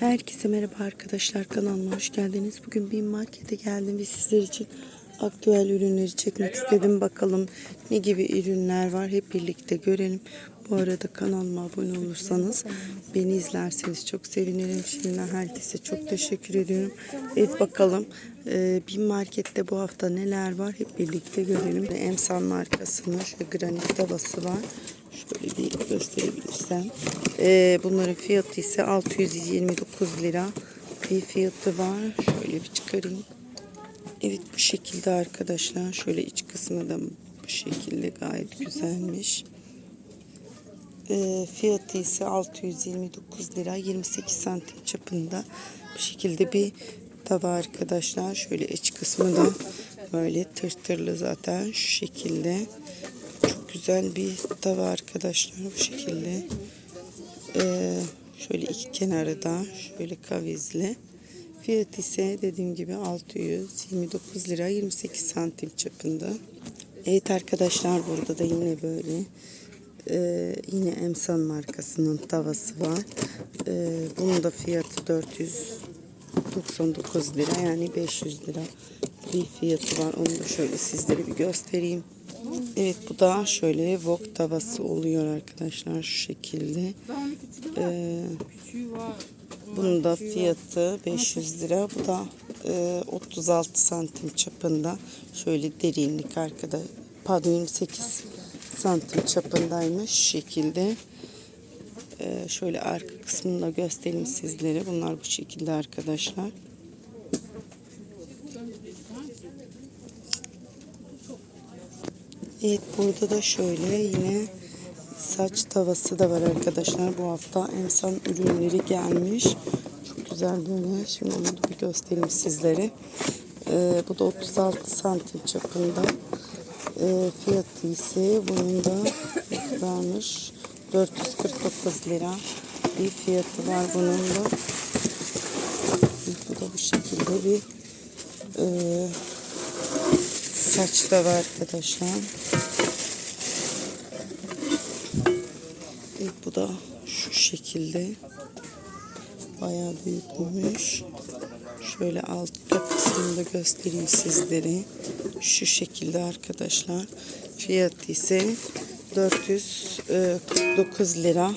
Herkese merhaba arkadaşlar kanalıma hoş geldiniz. Bugün bir markete geldim ve sizler için aktüel ürünleri çekmek istedim. Bakalım ne gibi ürünler var hep birlikte görelim. Bu arada kanalıma abone olursanız beni izlerseniz çok sevinirim. Şimdiden herkese çok teşekkür ediyorum. Evet bakalım e, bir markette bu hafta neler var hep birlikte görelim. Emsal markasının şu granit tavası var. Şöyle bir gösterebilirsem. Ee, bunların fiyatı ise 629 lira bir fiyatı var. Şöyle bir çıkarayım. Evet bu şekilde arkadaşlar. Şöyle iç kısmı da bu şekilde gayet güzelmiş. Ee, fiyatı ise 629 lira 28 santim çapında bu şekilde bir tava arkadaşlar. Şöyle iç kısmı da böyle tırtırlı zaten şu şekilde. Güzel bir tava arkadaşlar bu şekilde. Ee, şöyle iki kenarı da şöyle kavizli. Fiyat ise dediğim gibi 629 lira 28 santim çapında. Evet arkadaşlar burada da yine böyle e, yine Emsan markasının tavası var. E, bunun da fiyatı 499 lira yani 500 lira bir fiyatı var. Onu da şöyle sizlere bir göstereyim. Evet bu da şöyle wok tavası oluyor arkadaşlar şu şekilde. Ee, bunun da fiyatı 500 lira. Bu da e, 36 santim çapında. Şöyle derinlik arkada. Pardon 28 santim çapındaymış şu şekilde. Ee, şöyle arka kısmını da göstereyim sizlere. Bunlar bu şekilde arkadaşlar. Evet burada da şöyle yine saç tavası da var arkadaşlar. Bu hafta emsan ürünleri gelmiş. Çok güzel böyle. Şimdi onu da bir göstereyim sizlere. Ee, bu da 36 santim çapında. Ee, fiyatı ise bunun da varmış. 449 lira bir fiyatı var bunun da. Bu da bu şekilde bir e, saç da var arkadaşlar. Evet, bu da şu şekilde bayağı büyükmüş. Şöyle alt kısmını da göstereyim sizlere. Şu şekilde arkadaşlar. Fiyatı ise 449 lira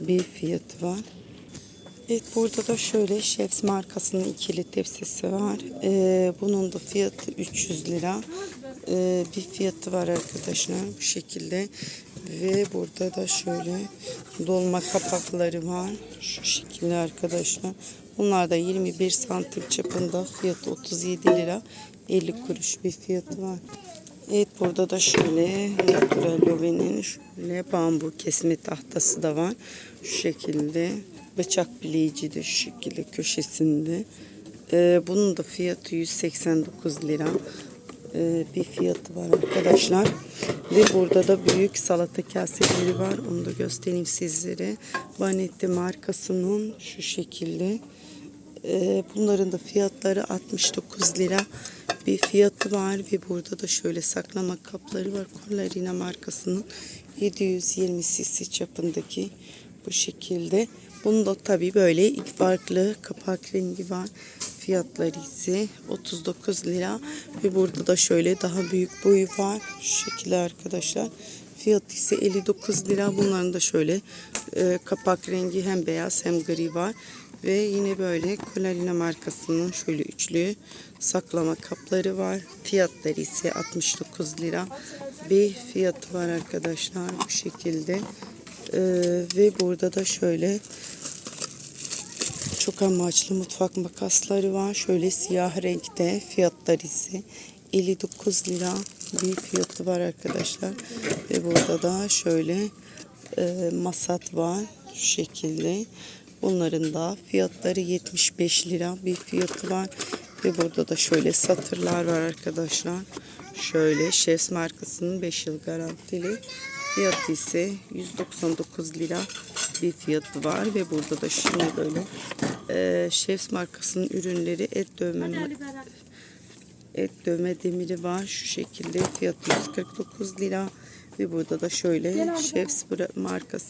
bir fiyatı var. Evet burada da şöyle Chefs markasının ikili tepsisi var. Ee, bunun da fiyatı 300 lira. Ee, bir fiyatı var arkadaşlar bu şekilde. Ve burada da şöyle dolma kapakları var. Şu şekilde arkadaşlar. Bunlar da 21 santim çapında fiyatı 37 lira 50 kuruş bir fiyatı var. Evet burada da şöyle Natural Love'nin şöyle bambu kesme tahtası da var. Şu şekilde bıçak bileyici de şu şekilde köşesinde. Ee, bunun da fiyatı 189 lira. Ee, bir fiyatı var arkadaşlar. Ve burada da büyük salata kaseleri var. Onu da göstereyim sizlere. Vanetti markasının şu şekilde. Ee, bunların da fiyatları 69 lira bir fiyatı var ve burada da şöyle saklama kapları var. Collarina markasının 720 cc çapındaki bu şekilde. Bunun da tabii böyle iki farklı kapak rengi var. Fiyatları ise 39 lira ve burada da şöyle daha büyük boyu var. Şu şekilde arkadaşlar. Fiyatı ise 59 lira. Bunların da şöyle e, kapak rengi hem beyaz hem gri var. Ve yine böyle Colarina markasının şöyle üçlü saklama kapları var. Fiyatları ise 69 lira. Bir fiyatı var arkadaşlar bu şekilde. Ee, ve burada da şöyle çok amaçlı mutfak makasları var. Şöyle siyah renkte fiyatları ise 59 lira bir fiyatı var arkadaşlar. Ve burada da şöyle e, masat var şu şekilde. Bunların da fiyatları 75 lira bir fiyatı var. Ve burada da şöyle satırlar var arkadaşlar. Şöyle Chefs markasının 5 yıl garantili. Fiyatı ise 199 lira bir fiyatı var. Ve burada da şimdi böyle e, Chefs markasının ürünleri et dövme et dövme demiri var. Şu şekilde fiyatı 149 lira. Ve burada da şöyle Chefs markası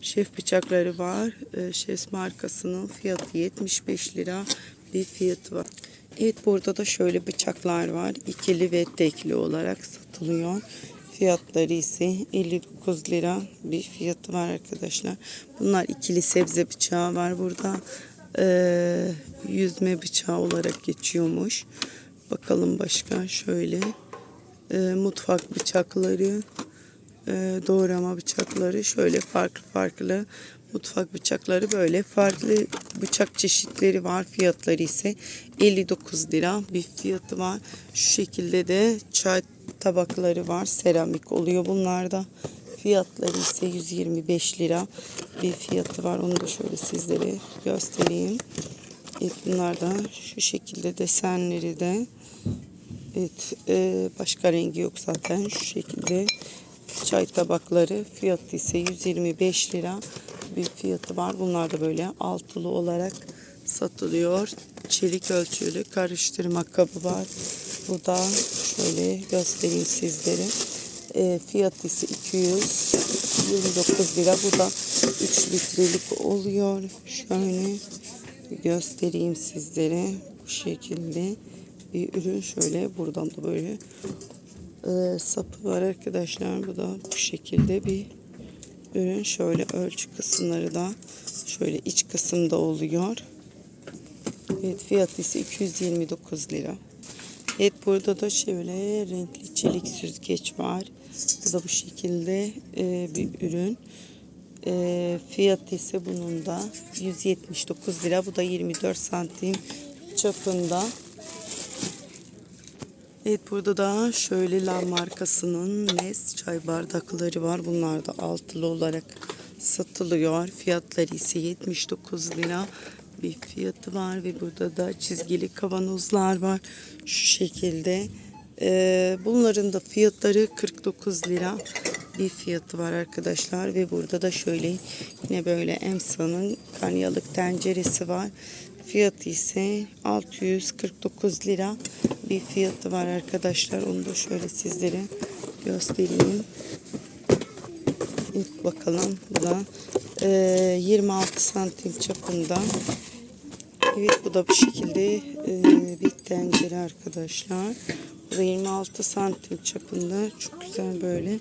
Şef bıçakları var. Ee, Şef markasının fiyatı 75 lira bir fiyatı var. Evet burada da şöyle bıçaklar var. İkili ve tekli olarak satılıyor. Fiyatları ise 59 lira bir fiyatı var arkadaşlar. Bunlar ikili sebze bıçağı var burada. Ee, yüzme bıçağı olarak geçiyormuş. Bakalım başka şöyle e, mutfak bıçakları, e, doğrama bıçakları şöyle farklı farklı mutfak bıçakları böyle farklı bıçak çeşitleri var. Fiyatları ise 59 lira bir fiyatı var. Şu şekilde de çay tabakları var. Seramik oluyor bunlarda. Fiyatları ise 125 lira bir fiyatı var. Onu da şöyle sizlere göstereyim. Evet, bunlar da şu şekilde desenleri de Evet, e, başka rengi yok zaten. Şu şekilde çay tabakları fiyatı ise 125 lira bir fiyatı var. Bunlar da böyle altılı olarak satılıyor. Çelik ölçülü karıştırma kabı var. Bu da şöyle göstereyim sizlere. E, fiyatı ise 229 lira. Bu da 3 litrelik oluyor. Şöyle göstereyim sizlere. Bu şekilde bir ürün şöyle buradan da böyle e, sapı var arkadaşlar bu da bu şekilde bir ürün şöyle ölçü kısımları da şöyle iç kısımda oluyor evet fiyatı ise 229 lira evet burada da şöyle renkli çelik süzgeç var. Bu da bu şekilde e, bir ürün. E, fiyatı ise bunun da 179 lira. Bu da 24 santim çapında. Evet burada da şöyle La markasının Nes çay bardakları var. Bunlar da altılı olarak satılıyor. Fiyatları ise 79 lira bir fiyatı var ve burada da çizgili kavanozlar var. Şu şekilde. Ee, bunların da fiyatları 49 lira bir fiyatı var arkadaşlar ve burada da şöyle yine böyle Emsa'nın kanyalık tenceresi var. Fiyatı ise 649 lira bir fiyatı var arkadaşlar. Onu da şöyle sizlere göstereyim. İlk bakalım. Bu da e, 26 santim çapında. Evet bu da bu şekilde e, bir tencere arkadaşlar. Bu da 26 santim çapında. Çok güzel böyle.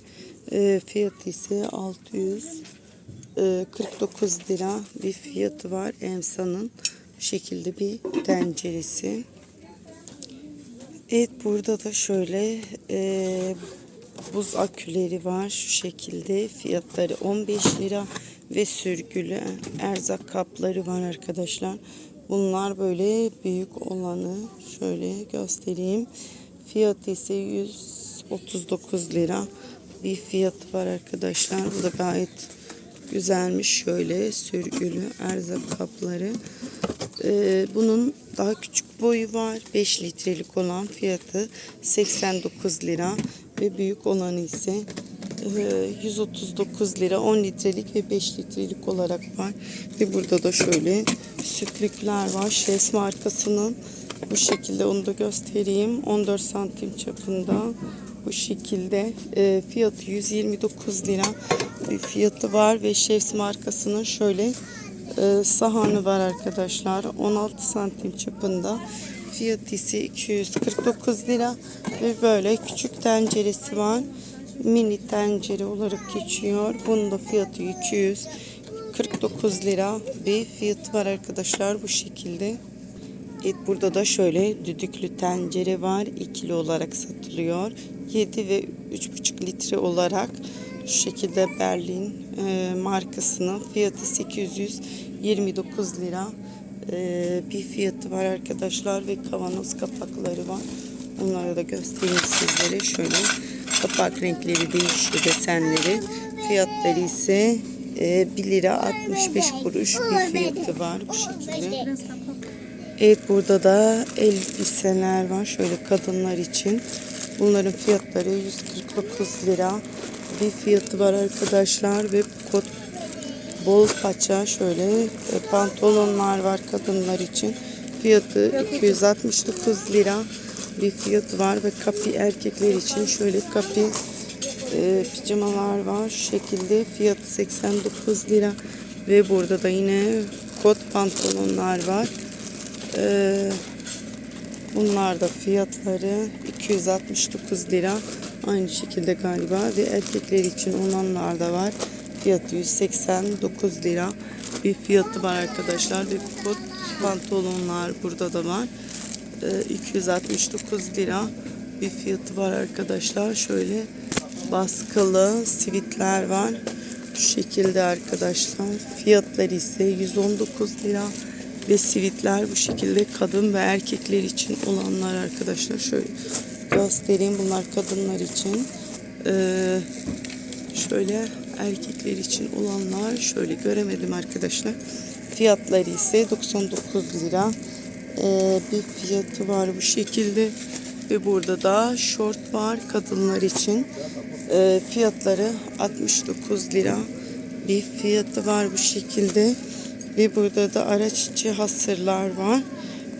E, fiyatı ise 649 lira bir fiyatı var. Emsa'nın şekilde bir tenceresi. Evet burada da şöyle e, buz aküleri var şu şekilde fiyatları 15 lira ve sürgülü erzak kapları var arkadaşlar. Bunlar böyle büyük olanı şöyle göstereyim. Fiyatı ise 139 lira bir fiyatı var arkadaşlar. Bu da gayet güzelmiş şöyle sürgülü erzak kapları. Ee, bunun daha küçük boyu var. 5 litrelik olan fiyatı 89 lira ve büyük olanı ise 139 lira 10 litrelik ve 5 litrelik olarak var. Ve burada da şöyle sütlükler var. Şes markasının bu şekilde onu da göstereyim. 14 santim çapında bu şekilde e, fiyatı 129 lira bir fiyatı var ve Şefs markasının şöyle e, sahanı var arkadaşlar. 16 santim çapında. Fiyatı ise 249 lira ve böyle küçük tenceresi var. Mini tencere olarak geçiyor. Bunun da fiyatı 249 lira bir fiyatı var arkadaşlar bu şekilde. Evet burada da şöyle düdüklü tencere var. ikili olarak satılıyor. 7 ve 3,5 litre olarak şu şekilde Berlin e, markasının fiyatı 829 lira e, bir fiyatı var arkadaşlar ve kavanoz kapakları var. Onları da göstereyim sizlere. Şöyle kapak renkleri değişiyor desenleri. Fiyatları ise e, 1 lira 65 kuruş bir fiyatı var bu şekilde. Evet burada da elbiseler var şöyle kadınlar için. Bunların fiyatları 149 lira bir fiyatı var arkadaşlar ve kot bol paça şöyle e, pantolonlar var kadınlar için. Fiyatı 269 lira bir fiyatı var ve kapi erkekler için şöyle kapi e, pijamalar var. Şu şekilde fiyatı 89 lira. Ve burada da yine kot pantolonlar var. Ee, bunlar da fiyatları 269 lira. Aynı şekilde galiba ve erkekler için olanlar da var. Fiyatı 189 lira. Bir fiyatı var arkadaşlar ve kot pantolonlar burada da var. Ee, 269 lira bir fiyatı var arkadaşlar. Şöyle baskılı sivitler var. Şu şekilde arkadaşlar. Fiyatları ise 119 lira ve sivitler bu şekilde kadın ve erkekler için olanlar arkadaşlar. Şöyle göstereyim. Bunlar kadınlar için. Ee, şöyle erkekler için olanlar şöyle göremedim arkadaşlar. Fiyatları ise 99 lira. Ee, bir fiyatı var bu şekilde. Ve burada da şort var kadınlar için. Ee, fiyatları 69 lira. Bir fiyatı var bu şekilde. Ve burada da araç içi hasırlar var.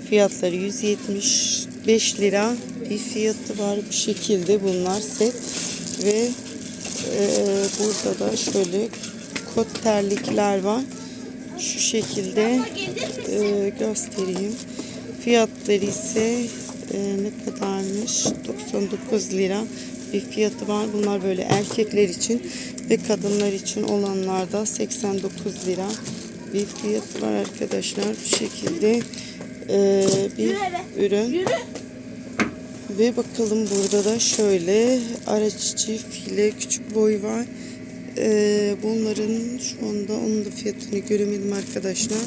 Fiyatları 175 lira. Bir fiyatı var bu şekilde. Bunlar set. Ve e, burada da şöyle kot terlikler var. Şu şekilde e, göstereyim. Fiyatları ise e, ne kadarmış? 99 lira bir fiyatı var. Bunlar böyle erkekler için ve kadınlar için olanlar da 89 lira bir fiyatı var arkadaşlar. Bu şekilde e, bir ürün. Ve bakalım burada da şöyle araç içi file küçük boy var. Ee, bunların şu anda onun da fiyatını göremedim arkadaşlar.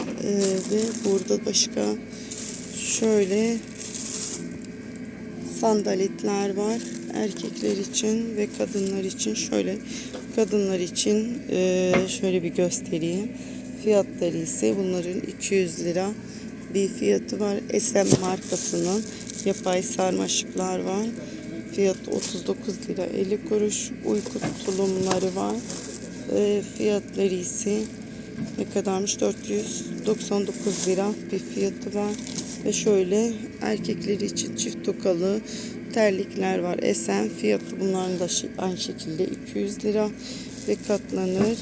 Ee, ve burada başka şöyle sandaletler var. Erkekler için ve kadınlar için şöyle kadınlar için e, şöyle bir göstereyim. Fiyatları ise bunların 200 lira bir fiyatı var. SM markasının yapay sarmaşıklar var. Fiyat 39 lira 50 kuruş. Uyku tulumları var. E, fiyatları ise ne kadarmış? 499 lira bir fiyatı var. Ve şöyle erkekleri için çift tokalı terlikler var. Esen fiyatı bunların da aynı şekilde 200 lira ve katlanır.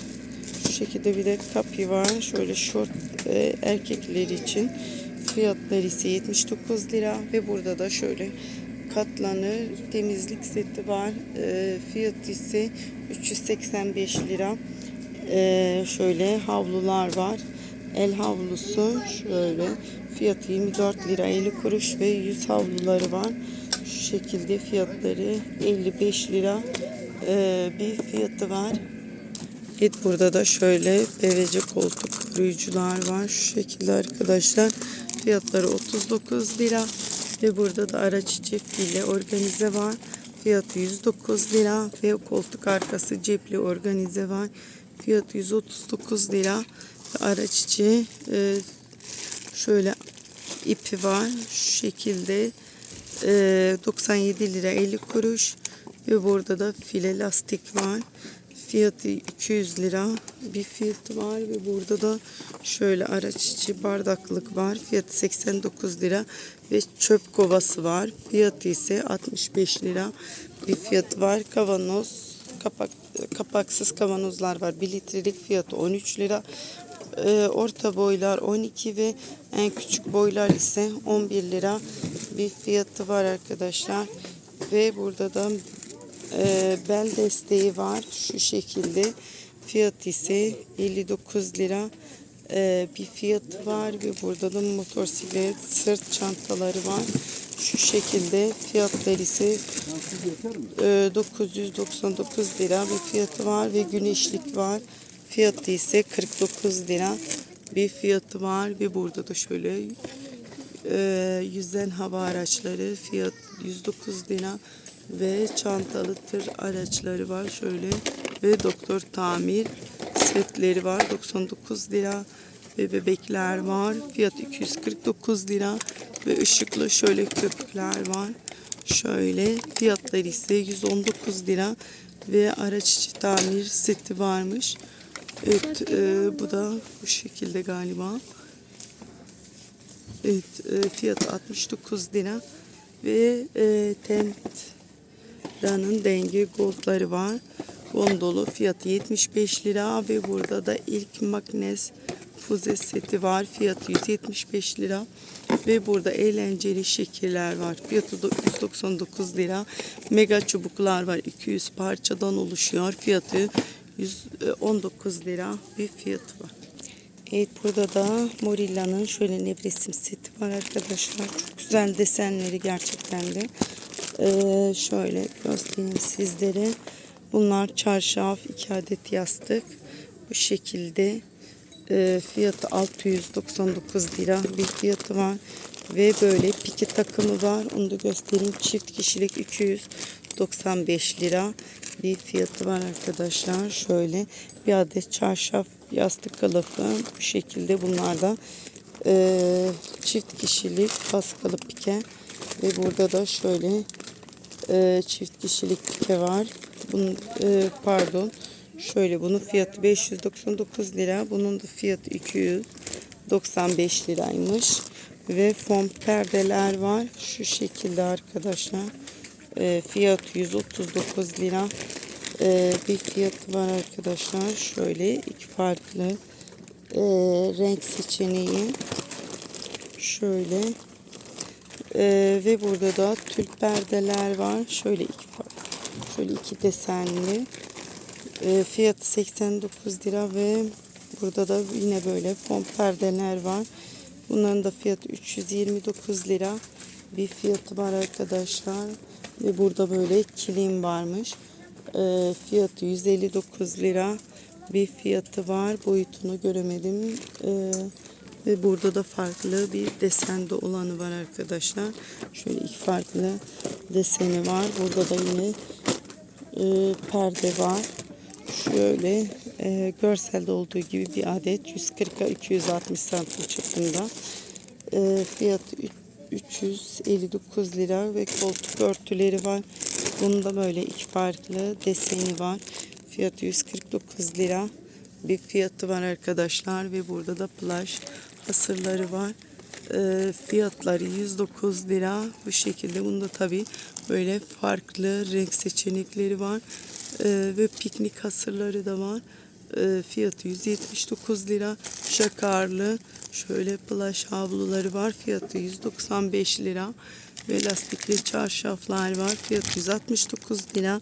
Şu şekilde bir de kapi var. Şöyle şort e, erkekler için fiyatları ise 79 lira ve burada da şöyle katlanır temizlik seti var. E, fiyatı ise 385 lira. E, şöyle havlular var. El havlusu şöyle fiyatı 24 lira 50 kuruş ve yüz havluları var. Şu şekilde fiyatları 55 lira e, bir fiyatı var. Evet burada da şöyle PVC koltuk koruyucular var. Şu şekilde arkadaşlar. Fiyatları 39 lira. Ve burada da araç içi file organize var. Fiyatı 109 lira. Ve koltuk arkası cepli organize var. Fiyatı 139 lira. Araç içi e, şöyle ipi var. Şu şekilde e, 97 lira 50 kuruş. Ve burada da file lastik var. Fiyatı 200 lira bir fiyatı var ve burada da şöyle araç içi bardaklık var. Fiyatı 89 lira ve çöp kovası var. Fiyatı ise 65 lira bir fiyatı var. Kavanoz, kapak, kapaksız kavanozlar var. 1 litrelik fiyatı 13 lira. Ee, orta boylar 12 ve en küçük boylar ise 11 lira bir fiyatı var arkadaşlar. Ve burada da e, bel desteği var şu şekilde. Fiyat ise 59 lira e, bir fiyatı var ve burada da motosiklet sırt çantaları var. Şu şekilde fiyatları ise e, 999 lira bir fiyatı var ve güneşlik var. Fiyatı ise 49 lira bir fiyatı var ve burada da şöyle e, yüzen hava araçları fiyat 109 lira ve çantalı tır araçları var şöyle ve doktor tamir setleri var 99 lira ve bebekler var. Fiyat 249 lira ve ışıklı şöyle köpükler var. Şöyle fiyatları ise 119 lira ve araç içi tamir seti varmış. Evet e, bu da bu şekilde galiba. Evet, e, fiyatı 69 lira ve e, tent Ra'nın denge goldları var. Gondolu fiyatı 75 lira ve burada da ilk magnes fuze seti var. Fiyatı 175 lira. Ve burada eğlenceli şekiller var. Fiyatı da 199 lira. Mega çubuklar var. 200 parçadan oluşuyor. Fiyatı 119 lira bir fiyatı var. Evet burada da Morilla'nın şöyle nevresim seti var arkadaşlar. Çok güzel desenleri gerçekten de. Ee, şöyle göstereyim sizlere. Bunlar çarşaf, iki adet yastık. Bu şekilde e, fiyatı 699 lira bir fiyatı var. Ve böyle piki takımı var. Onu da göstereyim. Çift kişilik 295 lira bir fiyatı var arkadaşlar. Şöyle bir adet çarşaf yastık kılıfı bu şekilde bunlar da e, çift kişilik baskılı pike ve burada da şöyle e, çift kişilik pike var. Bunun e, pardon. Şöyle bunun fiyatı 599 lira. Bunun da fiyatı 295 liraymış. Ve fon perdeler var. Şu şekilde arkadaşlar. E, fiyat 139 lira. E, bir fiyatı var arkadaşlar. Şöyle iki farklı e, renk seçeneği. Şöyle. E, ve burada da tül perdeler var. Şöyle iki şöyle iki desenli. E, fiyatı 89 lira ve burada da yine böyle fon perdeler var. Bunların da fiyatı 329 lira. Bir fiyatı var arkadaşlar. Ve burada böyle kilim varmış. E, fiyatı 159 lira. Bir fiyatı var boyutunu göremedim. E, ve burada da farklı bir desende olanı var arkadaşlar. Şöyle iki farklı deseni var. Burada da yine e, perde var. Şöyle e, görselde olduğu gibi bir adet 140'a 260 santim çapında. E, fiyatı üç- 359 lira ve koltuk örtüleri var. Bunda böyle iki farklı deseni var. Fiyatı 149 lira. Bir fiyatı var arkadaşlar ve burada da plaj hasırları var. E, fiyatları 109 lira bu şekilde. Bunda tabi böyle farklı renk seçenekleri var. E, ve piknik hasırları da var. E, fiyatı 179 lira. Şakarlı şöyle plaj havluları var. Fiyatı 195 lira. Ve lastikli çarşaflar var. Fiyatı 169 lira.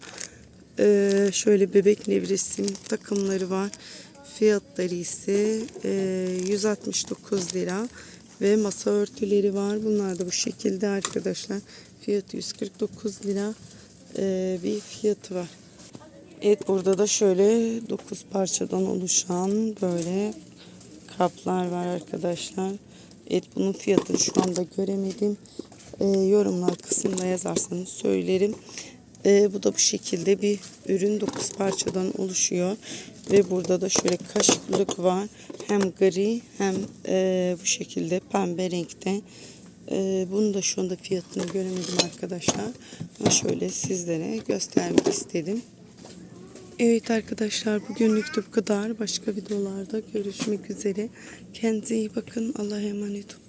E, şöyle bebek nevresim takımları var. Fiyatları ise e, 169 lira ve masa örtüleri var. Bunlar da bu şekilde arkadaşlar. Fiyatı 149 lira e, bir fiyatı var. Evet burada da şöyle 9 parçadan oluşan böyle kaplar var arkadaşlar. Evet bunun fiyatını şu anda göremedim. E, yorumlar kısmında yazarsanız söylerim. E, bu da bu şekilde bir ürün 9 parçadan oluşuyor. Ve burada da şöyle kaşıklık var. Hem gri hem e, bu şekilde pembe renkte. E, bunu da şu anda fiyatını göremedim arkadaşlar. Ama şöyle sizlere göstermek istedim. Evet arkadaşlar bugünlük de bu kadar. Başka videolarda görüşmek üzere. Kendinize iyi bakın. Allah'a emanet olun.